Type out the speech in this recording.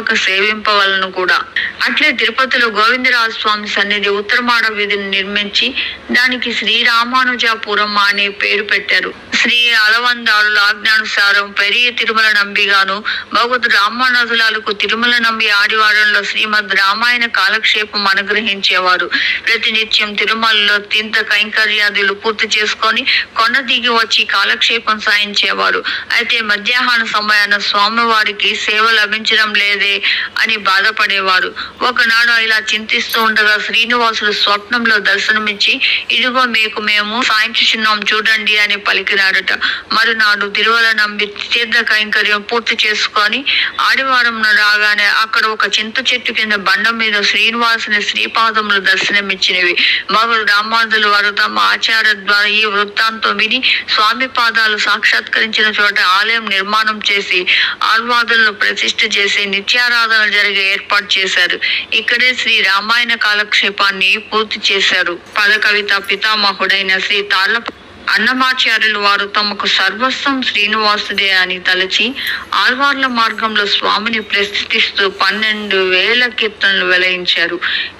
తప్పక సేవింపవలను కూడా. అట్లే తిరుపతిలో గోవిందరాజ స్వామి సన్నిధి ఉత్తరమాడ వీధిని నిర్మించి దానికి శ్రీరామానుజాపురం అనే పేరు పెట్టారు. శ్రీ అలవందారుల ఆజ్ఞానుసారం పెరియ తిరుమల నంబిగాను భగవద్ రామానుజులకు తిరుమల నంబి ఆదివారంలో శ్రీమద్ రామాయణ కాలక్షేపం అనుగ్రహించేవారు. ప్రతినిత్యం తిరుమలలో తింత కైంకర్యాదులు పూర్తి చేసుకొని కొండ దిగి వచ్చి కాలక్షేపం సాయించేవారు అయితే మధ్యాహ్న సమయాన స్వామివారికి సేవ లభించడం లేదే అని బాధపడేవారు. ఒకనాడు ఇలా చింతిస్తూ ఉండగా శ్రీనివాసుడు స్వప్నంలో దర్శనమిచ్చి ఇదిగో మీకు మేము సాయించుచున్నాం చూడండి అని పలికినాడట మరునాడు తిరువల నంబి తీర్థ కైంకర్యం పూర్తి చేసుకొని ఆదివారం రాగానే అక్కడ ఒక చింత చెట్టు కింద బండం మీద శ్రీనివాసుని శ్రీపాదములు దర్శనమిచ్చినవి. మగులు రామానుజులు వారు తమ ఆచార ద్వారా ఈ వృత్తాంతం విని స్వామి పాదాలు సాక్షాత్కరించిన చోట ఆలయం నిర్మాణం చేసి ఆల్వాదులను ప్రతిష్ఠ చేసి నిత్యారాధన జరిగే ఏర్పాటు చేశారు. ఇక్కడే శ్రీ రామాయణ కాలక్షేపాన్ని పూర్తి చేశారు. పద కవిత పితామహుడైన శ్రీ తాళ్ళ అన్నమాచార్యులు వారు తమకు సర్వస్వం శ్రీనివాసుడే అని తలచి ఆల్వార్ల మార్గంలో స్వామిని ప్రస్థితిస్తూ పన్నెండు వేల కీర్తనలు వెలయించారు.